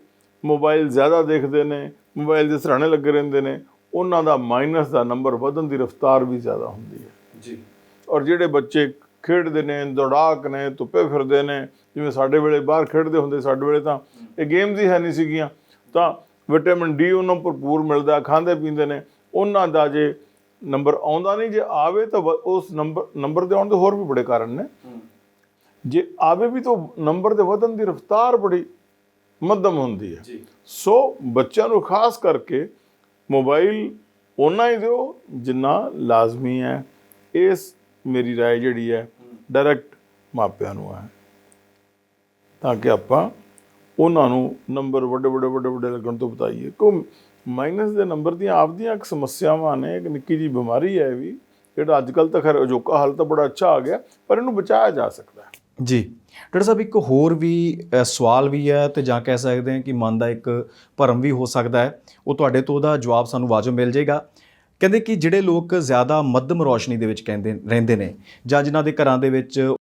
ਮੋਬਾਈਲ ਜ਼ਿਆਦਾ ਦੇਖਦੇ ਨੇ ਮੋਬਾਈਲ ਦੇ ਸਰਾਣੇ ਲੱਗੇ ਰਹਿੰਦੇ ਨੇ ਉਹਨਾਂ ਦਾ ਮਾਈਨਸ ਦਾ ਨੰਬਰ ਵਧਣ ਦੀ ਰਫ਼ਤਾਰ ਵੀ ਜ਼ਿਆਦਾ ਹੁੰਦੀ ਹੈ। ਜੀ। ਔਰ ਜਿਹੜੇ ਬੱਚੇ ਖੇਡਦੇ ਨੇ ਦੌੜਾਕ ਨੇ ਧੁੱਪੇ ਫਿਰਦੇ ਨੇ ਜਿਵੇਂ ਸਾਡੇ ਵੇਲੇ ਬਾਹਰ ਖੇਡਦੇ ਹੁੰਦੇ ਸਾਡੇ ਵੇਲੇ ਤਾਂ ਇਹ ਗੇਮਸ ਹੀ ਹੈ ਨਹੀਂ ਸੀਗੀਆਂ। ਤਾਂ ਵਿਟਾਮਿਨ ਡੀ ਉਹਨਾਂ ਨੂੰ ਭਰਪੂਰ ਮਿਲਦਾ ਖਾਂਦੇ ਪੀਂਦੇ ਨੇ। ਉਹਨਾਂ ਦਾ ਜੇ ਨੰਬਰ ਆਉਂਦਾ ਨਹੀਂ ਜੇ ਆਵੇ ਤਾਂ ਉਸ ਨੰਬਰ ਨੰਬਰ ਦੇ ਆਉਣ ਦੇ ਹੋਰ ਵੀ ਬੜੇ ਕਾਰਨ ਨੇ। ਜੇ ਆਵੇ ਵੀ ਤਾਂ ਨੰਬਰ ਦੇ ਵਧਣ ਦੀ ਰਫ਼ਤਾਰ ਬੜੀ ਮੱਧਮ ਹੁੰਦੀ ਹੈ। ਸੋ ਬੱਚਿਆਂ ਨੂੰ ਖਾਸ ਕਰਕੇ ਮੋਬਾਈਲ ਓਨਾ ਹੀ ਦਿਓ ਜਿੰਨਾ ਲਾਜ਼ਮੀ ਹੈ। ਇਸ ਮੇਰੀ رائے ਜਿਹੜੀ ਹੈ ਡਾਇਰੈਕਟ ਮਾਪਿਆਂ ਨੂੰ ਹੈ ਤਾਂ ਕਿ ਆਪਾਂ ਉਹਨਾਂ ਨੂੰ ਨੰਬਰ ਵੱਡੇ ਵੱਡੇ ਵੱਡੇ ਵੱਡੇ ਲੱਗਣ ਤੋਂ ਬਤਾਈਏ ਕੋ ਮਾਈਨਸ ਦੇ ਨੰਬਰ ਦੀਆਂ ਆਪਦੀਆਂ ਇੱਕ ਸਮੱਸਿਆਵਾਂ ਨੇ ਇੱਕ ਨਿੱਕੀ ਜੀ ਬਿਮਾਰੀ ਹੈ ਇਹ ਵੀ ਜਿਹੜਾ ਅੱਜ ਕੱਲ ਤਾਂ ਖੈਰ ਅਜੋਕਾ ਹਾਲ ਤਾਂ ਬੜਾ ਅੱਛਾ ਆ ਗਿਆ ਪਰ ਇਹਨੂੰ ਬਚਾਇਆ ਜਾ ਸਕਦਾ ਹੈ ਜੀ ਡਾਕਟਰ ਸਾਹਿਬ ਇੱਕ ਹੋਰ ਵੀ ਅ, ਸਵਾਲ ਵੀ ਹੈ ਤੇ ਜਾਂ ਕਹਿ ਸਕਦੇ ਹਾਂ ਕਿ ਮਨ ਦਾ ਇੱਕ ਭਰਮ ਵੀ ਹੋ ਸਕਦਾ ਹੈ ਉਹ ਤੁਹਾਡੇ ਤੋਂ ਉਹਦਾ ਜਵਾਬ ਸਾਨੂੰ ਵਾਜਬ ਮਿਲ ਜਾਏਗਾ ਕਹਿੰਦੇ ਕਿ ਜਿਹੜੇ ਲੋਕ ਜ਼ਿਆਦਾ ਮੱਧਮ ਰੋਸ਼ਨੀ ਦੇ ਵਿੱਚ ਕਹਿੰਦੇ ਰਹਿੰਦੇ ਨੇ ਜਾਂ ਜਿਨ੍ਹਾਂ ਦੇ ਘਰਾਂ ਦੇ ਵਿੱਚ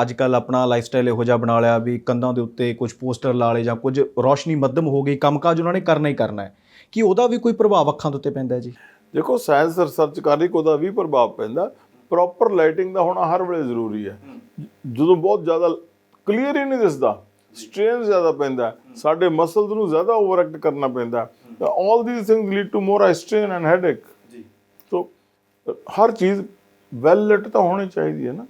ਅੱਜ ਕੱਲ ਆਪਣਾ ਲਾਈਫਸਟਾਈਲ ਇਹੋ ਜਿਹਾ ਬਣਾ ਲਿਆ ਵੀ ਕੰਧਾਂ ਦੇ ਉੱਤੇ ਕੁਝ ਪੋਸਟਰ ਲਾ ਲਏ ਜਾਂ ਕੁਝ ਰੋਸ਼ਨੀ ਮੱਧਮ ਹੋ ਗਈ, ਕੰਮਕਾਜ ਉਹਨਾਂ ਨੇ ਕਰਨਾ ਹੀ ਕਰਨਾ ਹੈ। ਕਿ ਉਹਦਾ ਵੀ ਕੋਈ ਪ੍ਰਭਾਵ ਅੱਖਾਂ ਦੇ ਉੱਤੇ ਪੈਂਦਾ ਹੈ ਜੀ? ਦੇਖੋ ਸਾਇੰਸ ਰਿਸਰਚ ਕਰ ਰਹੀ ਉਹਦਾ ਵੀ ਪ੍ਰਭਾਵ ਪੈਂਦਾ। ਪ੍ਰੋਪਰ ਲਾਈਟਿੰਗ ਦਾ ਹੋਣਾ ਹਰ ਵੇਲੇ ਜ਼ਰੂਰੀ ਹੈ। ਜਦੋਂ ਬਹੁਤ ਜ਼ਿਆਦਾ ਕਲੀਅਰ ਹੀ ਨਹੀਂ ਦਿਸਦਾ ਸਟ੍ਰੇਨ ਜ਼ਿਆਦਾ ਪੈਂਦਾ ਸਾਡੇ ਮਸਲਸ ਨੂੰ ਜ਼ਿਆਦਾ ਓਵਰਐਕਟ ਕਰਨਾ ਪੈਂਦਾ all these things lead to more strain and headache ਹਰ ਚੀਜ਼ ਵੈਲ ਲਿਟ ਤਾਂ ਹੋਣੀ ਚਾਹੀਦੀ ਹੈ ਨਾ।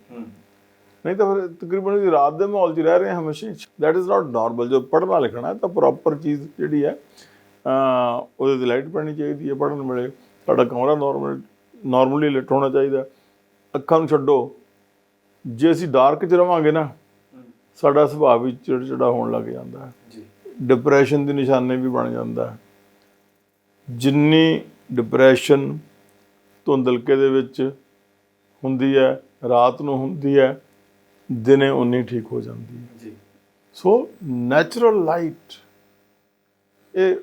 ਨਹੀਂ ਤਾਂ ਫਿਰ ਤਕਰੀਬਨ ਅਸੀਂ ਰਾਤ ਦੇ ਮਾਹੌਲ 'ਚ ਰਹਿ ਰਹੇ ਹਾਂ ਹਮੇਸ਼ਾ ਦੈਟ ਇਜ਼ ਨਾਟ ਨਾਰਮਲ ਜੋ ਪੜ੍ਹਨਾ ਲਿਖਣਾ ਹੈ ਤਾਂ ਪ੍ਰੋਪਰ ਚੀਜ਼ ਜਿਹੜੀ ਹੈ ਉਹਦੇ ਤੇ ਲਾਈਟ ਪੈਣੀ ਚਾਹੀਦੀ ਹੈ ਪੜ੍ਹਨ ਵੇਲੇ। ਸਾਡਾ ਕਮਰਾ ਨਾਰਮਲ ਨਾਰਮਲੀ ਲਿਟ ਹੋਣਾ ਚਾਹੀਦਾ। ਅੱਖਾਂ ਨੂੰ ਛੱਡੋ। ਜੇ ਅਸੀਂ ਡਾਰਕ 'ਚ ਰਵਾਂਗੇ ਨਾ ਸਾਡਾ ਸੁਭਾਅ ਵੀ ਚਿੜਚਿੜਾ ਹੋਣ ਲੱਗ ਜਾਂਦਾ ਹੈ। ਜੀ। ਡਿਪਰੈਸ਼ਨ ਦੀ ਨਿਸ਼ਾਨੀ ਵੀ ਬਣ ਜਾਂਦਾ ਹੈ। ਜਿੰਨੀ ਡਿਪਰੈਸ਼ਨ ਧੁੰਦਲਕੇ ਦੇ ਵਿੱਚ ਹੁੰਦੀ ਹੈ ਰਾਤ ਨੂੰ ਹੁੰਦੀ ਹੈ ਦਿਨੇ ਉਨੀ ਠੀਕ ਹੋ ਜਾਂਦੀ ਹੈ। ਜੀ। ਸੋ ਨੈਚੁਰਲ ਲਾਈਟ ਇਹ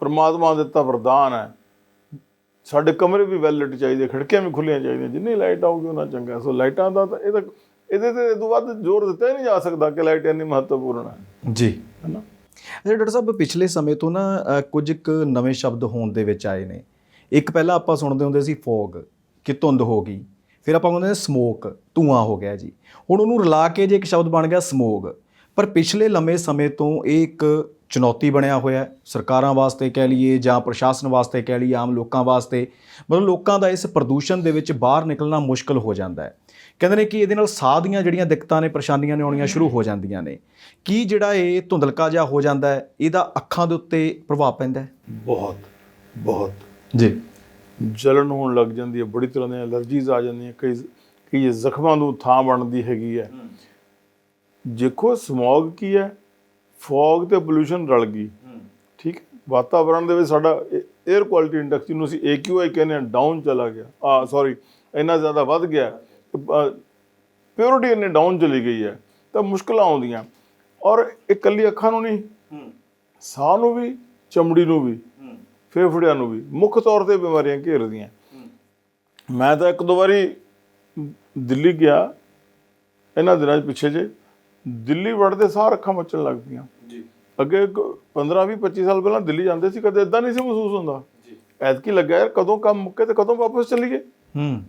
ਪ੍ਰਮਾਤਮਾ ਦਿੱਤਾ ਵਰਦਾਨ ਹੈ। ਸਾਡੇ ਕਮਰੇ ਵੀ ਵੈਲ ਲਿਟ ਚਾਹੀਦੇ ਖਿੜਕੀਆਂ ਵੀ ਖੁੱਲੀਆਂ ਚਾਹੀਦੀਆਂ ਜਿੰਨੀ ਲਾਈਟ ਆਊਗੀ ਉਹਨਾਂ ਚੰਗਾ ਸੋ ਲਾਈਟਾਂ ਦਾ ਤਾਂ ਇਹ ਤਾਂ ਇਹਦੇ ਤੇ ਇਹ ਤੋਂ ਵੱਧ ਜ਼ੋਰ ਦਿੱਤਾ ਹੀ ਨਹੀਂ ਜਾ ਸਕਦਾ ਕਿ ਲਾਈਟ ਇੰਨੀ ਮਹੱਤਵਪੂਰਨ ਹੈ। ਜੀ। ਹੈਨਾ ਡਾਕਟਰ ਸਾਹਿਬ ਪਿਛਲੇ ਸਮੇਂ ਤੋਂ ਨਾ ਕੁਝ ਕੁ ਨਵੇਂ ਸ਼ਬਦ ਹੋਣ ਦੇ ਵਿੱਚ ਆਏ ਨੇ। ਇੱਕ ਪਹਿਲਾਂ ਆਪਾਂ ਸੁਣਦੇ ਹੁੰਦੇ ਸੀ ਫੌਗ, ਕਿ ਧੁੰਦ ਹੋ ਗਈ। ਫਿਰ ਆਪਾਂ ਕਹਿੰਦੇ ਸਮੋਕ, ਧੂਆਂ ਹੋ ਗਿਆ ਜੀ। ਹੁਣ ਉਹਨੂੰ ਰਲਾ ਕੇ ਜੇ ਇੱਕ ਸ਼ਬਦ ਬਣ ਗਿਆ ਸਮੋਗ। ਪਰ ਪਿਛਲੇ ਲੰਮੇ ਸਮੇਂ ਤੋਂ ਇਹ ਇੱਕ ਚੁਣੌਤੀ ਬਣਿਆ ਹੋਇਆ ਸਰਕਾਰਾਂ ਵਾਸਤੇ ਕਹਿ ਲਈਏ ਜਾਂ ਪ੍ਰਸ਼ਾਸਨ ਵਾਸਤੇ ਕਹਿ ਲਈਏ, ਆਮ ਲੋਕਾਂ ਵਾਸਤੇ। ਮਤਲਬ ਲੋਕਾਂ ਦਾ ਇਸ ਪ੍ਰਦੂਸ਼ਣ ਦੇ ਵਿੱਚ ਬਾਹਰ ਨਿਕਲਣਾ ਮੁਸ਼ਕਲ ਹੋ ਜਾਂਦਾ ਹੈ। ਕਹਿੰਦੇ ਨੇ ਕਿ ਇਹਦੇ ਨਾਲ ਸਾਹ ਦੀਆਂ ਜਿਹੜੀਆਂ ਦਿੱਕਤਾਂ ਨੇ, ਪਰੇਸ਼ਾਨੀਆਂ ਨੇ, ਆਉਣੀਆਂ ਸ਼ੁਰੂ ਹੋ ਜਾਂਦੀਆਂ ਨੇ। ਕੀ ਜਿਹੜਾ ਇਹ ਧੁੰਦਲਕਾ ਜਿਹਾ ਹੋ ਜਾਂਦਾ ਹੈ, ਇਹਦਾ ਅੱਖਾਂ ਦੇ ਉੱਤੇ ਪ੍ਰਭਾਵ ਪੈਂਦਾ ਹੈ? ਬਹੁਤ ਬਹੁਤ। ਜੀ। ਜਲਨ ਹੋਣ ਲੱਗ ਜਾਂਦੀ ਹੈ ਬੜੀ ਤਰ੍ਹਾਂ ਦੀਆਂ ਐਲਰਜੀਜ਼ ਆ ਜਾਂਦੀਆਂ ਕਈ ਕਈ ਜ਼ਖਮਾਂ ਨੂੰ ਥਾਂ ਬਣਦੀ ਹੈਗੀ ਹੈ। ਦੇਖੋ ਸਮੌਗ ਕੀ ਹੈ? ਫੌਗ ਤੇ ਪੋਲੂਸ਼ਨ ਰਲ ਗਈ। ਠੀਕ ਵਾਤਾਵਰਣ ਦੇ ਵਿੱਚ ਸਾਡਾ 에ਅਰ ਕੁਆਲਿਟੀ ਇੰਡੈਕਸ ਜਿਹਨੂੰ ਅਸੀਂ AQI ਕਹਿੰਦੇ ਹਾਂ ਡਾਊਨ ਚਲਾ ਗਿਆ। ਆ ਸੌਰੀ ਇੰਨਾ ਜ਼ਿਆਦਾ ਵੱਧ ਗਿਆ। ਪਿਓਰਿਟੀ ਇੰਨੇ ਡਾਊਨ ਚਲੀ ਗਈ ਹੈ ਤਾਂ ਮੁਸ਼ਕਲਾਂ ਆਉਂਦੀਆਂ। ਔਰ ਇਹ ਇਕੱਲੀ ਅੱਖਾਂ ਨੂੰ ਨਹੀਂ ਸਾਹ ਨੂੰ ਵੀ ਚਮੜੀ ਨੂੰ ਵੀ। ਫੇਫੜਿਆਂ ਨੂੰ ਵੀ। ਮੁੱਖ ਤੌਰ ਤੇ ਬਿਮਾਰੀਆਂ ਘੇਰਦੀਆਂ। ਮੈਂ ਤਾਂ ਇੱਕ ਦੋ ਵਾਰੀ ਦਿੱਲੀ ਗਿਆ। ਇਹਨਾਂ ਦਿਨਾਂ 'ਚ ਪਿੱਛੇ ਜੇ ਦਿੱਲੀ ਵੜਦੇ ਸਾਰ ਅੱਖਾਂ ਮੱਚਣ ਲੱਗ ਪਈਆਂ। ਜੀ। ਅੱਗੇ 15 20 25 ਸਾਲ ਪਹਿਲਾਂ ਦਿੱਲੀ ਜਾਂਦੇ ਸੀ ਕਦੇ ਇਦਾਂ ਨਹੀਂ ਸੀ ਮਹਿਸੂਸ ਹੁੰਦਾ। ਜੀ। ਐਤਕੀ ਲੱਗਾ ਯਾਰ ਕਦੋਂ ਕੰਮ ਮੁੱਕੇ ਤੇ ਕਦੋਂ ਵਾਪਸ ਚੱਲੀਏ। ਹੂੰ।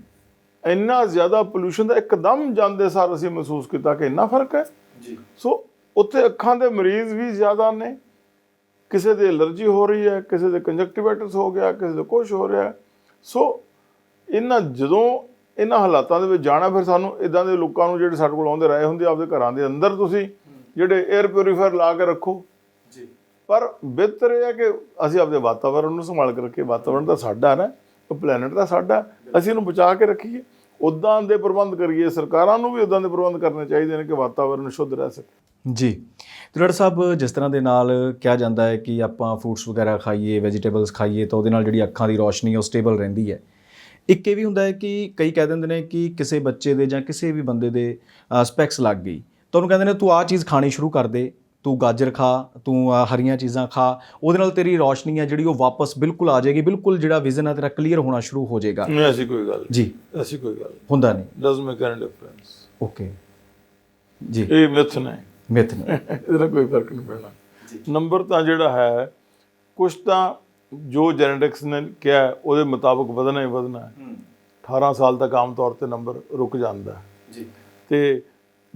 ਇੰਨਾ ਜ਼ਿਆਦਾ ਪੋਲੂਸ਼ਨ ਦਾ ਇੱਕਦਮ ਜਾਂਦੇ ਸਾਰ ਅਸੀਂ ਮਹਿਸੂਸ ਕੀਤਾ ਕਿ ਇੰਨਾ ਫ਼ਰਕ ਹੈ। ਜੀ। ਸੋ ਉੱਥੇ ਅੱਖਾਂ ਦੇ ਮਰੀਜ਼ ਵੀ ਜ਼ਿਆਦਾ ਨੇ। ਕਿਸੇ ਦੇ ਐਲਰਜੀ ਹੋ ਰਹੀ ਹੈ ਕਿਸੇ ਦੇ ਕੰਜਕਟਿਵਾਈਟਿਸ ਹੋ ਗਿਆ ਕਿਸੇ ਦੇ ਕੁਝ ਹੋ ਰਿਹਾ। ਸੋ ਇਹਨਾਂ ਜਦੋਂ ਇਹਨਾਂ ਹਾਲਾਤਾਂ ਦੇ ਵਿੱਚ ਜਾਣਾ ਫਿਰ ਸਾਨੂੰ ਇਦਾਂ ਦੇ ਲੋਕਾਂ ਨੂੰ ਜਿਹੜੇ ਸਾਡੇ ਕੋਲ ਆਉਂਦੇ ਰਹੇ ਹੁੰਦੇ ਆਪਦੇ ਘਰਾਂ ਦੇ ਅੰਦਰ ਤੁਸੀਂ ਜਿਹੜੇ 에ਅਰ ਪਿਊਰੀਫਾਇਰ ਲਾ ਕੇ ਰੱਖੋ। ਜੀ। ਪਰ ਬਿਹਤਰ ਇਹ ਹੈ ਕਿ ਅਸੀਂ ਆਪਦੇ ਵਾਤਾਵਰਣ ਨੂੰ ਸੰਭਾਲ ਕੇ ਰੱਖੀਏ। ਵਾਤਾਵਰਣ ਤਾਂ ਸਾਡਾ ਨਾ ਉਹ ਪਲੈਨਟ ਤਾਂ ਸਾਡਾ ਅਸੀਂ ਇਹਨੂੰ ਬਚਾ ਕੇ ਰੱਖੀਏ। ਉਦਾਂ ਦੇ ਪ੍ਰਬੰਧ ਕਰੀਏ, ਸਰਕਾਰਾਂ ਨੂੰ ਵੀ ਉਦਾਂ ਦੇ ਪ੍ਰਬੰਧ ਕਰਨੇ ਚਾਹੀਦੇ ਨੇ ਕਿ ਵਾਤਾਵਰਣ ਸ਼ੁੱਧ ਰਹਿ ਸਕੇ। ਜੀ। ਤੇ ਡਾਕਟਰ ਸਾਹਿਬ, ਜਿਸ ਤਰ੍ਹਾਂ ਦੇ ਨਾਲ ਕਿਹਾ ਜਾਂਦਾ ਹੈ ਕਿ ਆਪਾਂ ਫਰੂਟਸ ਵਗੈਰਾ ਖਾਈਏ ਵੈਜੀਟੇਬਲਸ ਖਾਈਏ, ਤਾਂ ਉਹਦੇ ਨਾਲ ਜਿਹੜੀ ਅੱਖਾਂ ਦੀ ਰੋਸ਼ਨੀ ਉਹ ਸਟੇਬਲ ਰਹਿੰਦੀ ਹੈ। ਇੱਕ ਇਹ ਵੀ ਹੁੰਦਾ ਹੈ ਕਿ ਕਈ ਕਹਿ ਦਿੰਦੇ ਨੇ ਕਿ ਕਿਸੇ ਬੱਚੇ ਦੇ ਜਾਂ ਕਿਸੇ ਵੀ ਬੰਦੇ ਦੇ ਸਪੈਕਸ ਲੱਗ ਗਈ। ਤਾਂ ਉਹਨੂੰ ਕਹਿੰਦੇ ਨੇ, ਤੂੰ ਆਹ ਚੀਜ਼ ਖਾਣੀ ਸ਼ੁਰੂ ਕਰ ਦੇ ਤੂੰ ਗਾਜਰ ਖਾ ਤੂੰ ਹਰੀਆਂ ਚੀਜ਼ਾਂ ਖਾ ਉਹਦੇ ਨਾਲ ਤੇਰੀ ਰੋਸ਼ਨੀ ਹੈ ਜਿਹੜੀ ਉਹ ਵਾਪਸ ਬਿਲਕੁਲ ਆ ਜਾਏਗੀ ਬਿਲਕੁਲ ਜਿਹੜਾ ਵਿਜ਼ਨ ਹੈ ਤੇਰਾ ਕਲੀਅਰ ਹੋਣਾ ਸ਼ੁਰੂ ਹੋ ਜਾਏਗਾ। ਨਹੀਂ ਐਸੀ ਕੋਈ ਗੱਲ ਜੀ। ਐਸੀ ਕੋਈ ਗੱਲ ਹੁੰਦਾ ਨਹੀਂ। Does make any difference okay ਜੀ। ਇਹ ਮਿਥ ਨੇ। ਮਿਥ ਨਹੀਂ ਇਹਦਾ ਕੋਈ ਫ਼ਰਕ ਨਹੀਂ ਪੈਣਾ। ਨੰਬਰ ਤਾਂ ਜਿਹੜਾ ਹੈ ਕੁਝ ਤਾਂ ਜੋ ਜੈਨੇਟਿਕਸ ਨੇ ਕਿਹਾ ਉਹਦੇ ਮੁਤਾਬਕ ਵਧਣਾ ਹੀ ਵਧਣਾ ਹੈ। 18 ਸਾਲ ਤੱਕ ਆਮ ਤੌਰ ਤੇ ਨੰਬਰ ਰੁਕ ਜਾਂਦਾ ਹੈ। ਜੀ। ਤੇ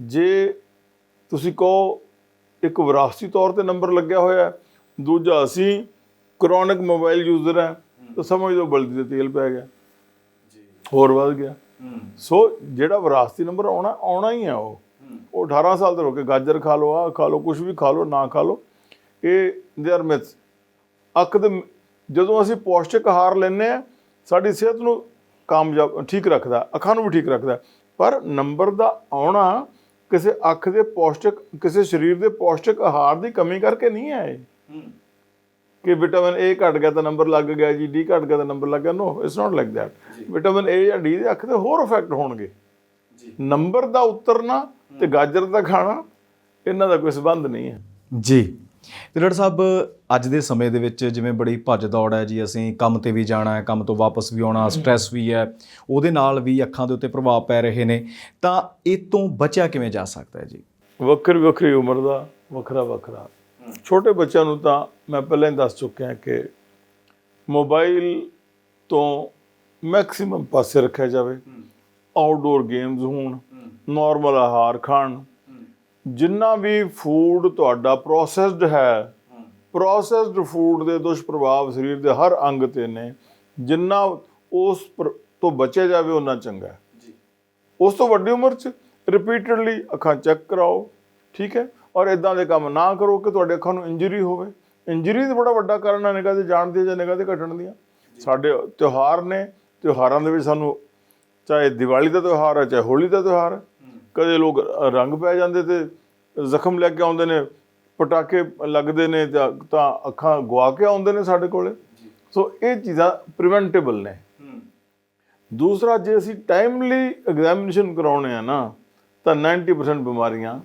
ਜੇ ਤੁਸੀਂ ਕਹੋ ਇੱਕ ਵਿਰਾਸਤੀ ਤੌਰ ਤੇ ਨੰਬਰ ਲੱਗਿਆ ਹੋਇਆ ਹੈ, ਦੂਜਾ ਅਸੀਂ ਕ੍ਰੋਨਿਕ ਮੋਬਾਈਲ ਯੂਜ਼ਰ ਹੈ ਤਾਂ ਸਮਝ ਲਓ ਬਲਦੀ ਤੇ ਤੇਲ ਪੈ ਗਿਆ। ਜੀ। ਹੋਰ ਵੱਧ ਗਿਆ। ਹੂੰ। ਸੋ ਜਿਹੜਾ ਵਿਰਾਸਤੀ ਨੰਬਰ ਆਉਣਾ ਆਉਣਾ ਹੀ ਹੈ ਉਹ। ਉਹ 18 ਸਾਲ ਤੋਂ ਰੋ ਕੇ ਗਾਜਰ ਖਾ ਲਓ ਆ ਖਾ ਲਓ ਕੁਝ ਵੀ ਖਾ ਲਓ ਨਾ ਖਾ ਲਓ। ਇਹ ਦੇ ਆਰ ਮਿਥਸ ਅੱਖ ਦੇ ਜਦੋਂ ਅਸੀਂ ਪੌਸ਼ਟਿਕ ਆਹਾਰ ਲੈਂਦੇ ਆ ਸਾਡੀ ਸਿਹਤ ਨੂੰ ਕਾਮਯਾਬ ਠੀਕ ਰੱਖਦਾ ਅੱਖਾਂ ਨੂੰ ਵੀ ਠੀਕ ਰੱਖਦਾ। ਪਰ ਨੰਬਰ ਦਾ ਆਉਣਾ ਕਿਸੇ ਅੱਖ ਦੇ ਪੌਸ਼ਟਿਕ ਕਿਸੇ ਸਰੀਰ ਦੇ ਪੌਸ਼ਟਿਕ ਆਹਾਰ ਦੀ ਕਮੀ ਕਰਕੇ ਨਹੀਂ ਹੈ। ਇਹ ਕਿ ਵਿਟਾਮਿਨ ਏ ਘਟ ਗਿਆ ਤਾਂ ਨੰਬਰ ਲੱਗ ਗਿਆ ਜੀ ਡੀ ਘਟ ਗਿਆ ਤਾਂ ਨੰਬਰ ਲੱਗ ਗਿਆ। No it's not like that vitamin A ਜਾਂ ਡੀ ਦੇ ਅੱਖ ਤੇ ਹੋਰ ਇਫੈਕਟ ਹੋਣਗੇ। ਜੀ। ਨੰਬਰ ਦਾ ਉਤਰਨਾ ਤੇ ਗਾਜਰ ਦਾ ਖਾਣਾ ਇਹਨਾਂ ਦਾ ਕੋਈ ਸੰਬੰਧ ਨਹੀਂ ਹੈ। ਜੀ। ਤੇ ਡਾਕਟਰ ਸਾਹਿਬ ਅੱਜ ਦੇ ਸਮੇਂ ਦੇ ਵਿੱਚ ਜਿਵੇਂ ਬੜੀ ਭੱਜ ਦੌੜ ਹੈ ਜੀ ਅਸੀਂ ਕੰਮ ਤੇ ਵੀ ਜਾਣਾ ਹੈ ਕੰਮ ਤੋਂ ਵਾਪਸ ਵੀ ਆਉਣਾ ਸਟ੍ਰੈਸ ਵੀ ਹੈ ਉਹਦੇ ਨਾਲ ਵੀ ਅੱਖਾਂ ਦੇ ਉੱਤੇ ਪ੍ਰਭਾਵ ਪੈ ਰਹੇ ਨੇ। ਤਾਂ ਇਹ ਤੋਂ ਬਚਿਆ ਕਿਵੇਂ ਜਾ ਸਕਦਾ ਹੈ ਜੀ? ਵੱਖਰੀ ਵੱਖਰੀ ਉਮਰ ਦਾ ਵੱਖਰਾ ਵੱਖਰਾ। ਛੋਟੇ ਬੱਚਿਆਂ ਨੂੰ ਤਾਂ ਮੈਂ ਪਹਿਲਾਂ ਹੀ ਦੱਸ ਚੁੱਕਿਆ ਕਿ ਮੋਬਾਈਲ ਤੋਂ ਮੈਕਸਿਮਮ ਪਾਸੇ ਰੱਖਿਆ ਜਾਵੇ। ਆਊਟਡੋਰ ਗੇਮਸ ਹੋਣ ਨਾਰਮਲ ਆਹਾਰ ਖਾਣ ਜਿੰਨਾ ਵੀ ਫੂਡ ਤੁਹਾਡਾ ਪ੍ਰੋਸੈਸਡ ਹੈ ਪ੍ਰੋਸੈਸਡ ਫੂਡ ਦੇ ਦੁਸ਼ਪ੍ਰਭਾਵ ਸਰੀਰ ਦੇ ਹਰ ਅੰਗ ਤੇ ਨੇ ਜਿੰਨਾ ਉਸ ਤੋਂ ਬਚਿਆ ਜਾਵੇ ਉਹਨਾਂ ਚੰਗਾ ਹੈ। ਉਸ ਤੋਂ ਵੱਡੀ ਉਮਰ 'ਚ ਰਿਪੀਟਡਲੀ ਅੱਖਾਂ ਚੈੱਕ ਕਰਾਓ ਠੀਕ ਹੈ? ਔਰ ਇਦਾਂ ਦੇ ਕੰਮ ਨਾ ਕਰੋ ਕਿ ਤੁਹਾਡੇ ਅੱਖਾਂ ਨੂੰ ਇੰਜਰੀ ਹੋਵੇ। ਇੰਜਰੀ ਦਾ ਬੜਾ ਵੱਡਾ ਕਾਰਨ ਹੈ ਨਿਗਾਹ ਦੇ ਜਾਣ ਦੀ ਜਾਂ ਨਿਗਾਹ ਦੇ ਘਟਣ ਦੀਆਂ। ਸਾਡੇ ਤਿਉਹਾਰ ਨੇ ਤਿਉਹਾਰਾਂ ਦੇ ਵਿੱਚ ਸਾਨੂੰ ਚਾਹੇ ਦੀਵਾਲੀ ਦਾ ਤਿਉਹਾਰ ਹੈ ਚਾਹੇ ਹੋਲੀ ਦਾ ਤਿਉਹਾਰ ਹੈ ਕਦੇ ਲੋਕ ਰੰਗ ਪੈ ਜਾਂਦੇ ਤੇ ਜ਼ਖਮ ਲੈ ਕੇ ਆਉਂਦੇ ਨੇ ਪਟਾਕੇ ਲੱਗਦੇ ਨੇ ਤਾਂ ਤਾਂ ਅੱਖਾਂ ਗਵਾ ਕੇ ਆਉਂਦੇ ਨੇ ਸਾਡੇ ਕੋਲੇ। ਸੋ ਇਹ ਚੀਜ਼ਾਂ ਪ੍ਰੀਵੈਂਟੇਬਲ ਨੇ। ਦੂਸਰਾ ਜੇ ਅਸੀਂ ਟਾਈਮਲੀ ਐਗਜ਼ਾਮੀਨੇਸ਼ਨ ਕਰਾਉਣੇ ਆ ਨਾ ਤਾਂ 90% ਬਿਮਾਰੀਆਂ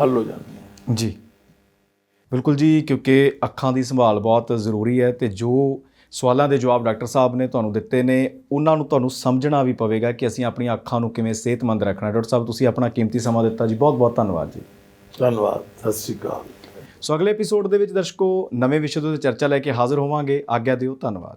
ਹੱਲ ਹੋ ਜਾਂਦੀਆਂ। ਜੀ। ਬਿਲਕੁਲ ਜੀ ਕਿਉਂਕਿ ਅੱਖਾਂ ਦੀ ਸੰਭਾਲ ਬਹੁਤ ਜ਼ਰੂਰੀ ਹੈ ਤੇ ਜੋ ਸਵਾਲਾਂ ਦੇ ਜਵਾਬ ਡਾਕਟਰ ਸਾਹਿਬ ਨੇ ਤੁਹਾਨੂੰ ਦਿੱਤੇ ਨੇ। ਉਹਨਾਂ ਨੂੰ ਤੁਹਾਨੂੰ ਸਮਝਣਾ ਵੀ ਪਵੇਗਾ ਕਿ ਅਸੀਂ ਆਪਣੀਆਂ ਅੱਖਾਂ ਨੂੰ ਕਿਵੇਂ ਸਿਹਤਮੰਦ ਰੱਖਣਾ। ਡਾਕਟਰ ਸਾਹਿਬ ਤੁਸੀਂ ਆਪਣਾ ਕੀਮਤੀ ਸਮਾਂ ਦਿੱਤਾ ਜੀ। ਬਹੁਤ ਬਹੁਤ ਧੰਨਵਾਦ ਜੀ। ਧੰਨਵਾਦ। ਸਤਿ ਸ਼੍ਰੀ ਅਕਾਲ। ਸੋ ਅਗਲੇ ਐਪੀਸੋਡ ਦੇ ਵਿੱਚ ਦਰਸ਼ਕੋ ਨਵੇਂ ਵਿਸ਼ੇ ਤੋਂ ਚਰਚਾ ਲੈ ਕੇ ਹਾਜ਼ਰ ਹੋਵਾਂਗੇ। ਆਗਿਆ ਦਿਓ ਧੰਨਵਾਦ।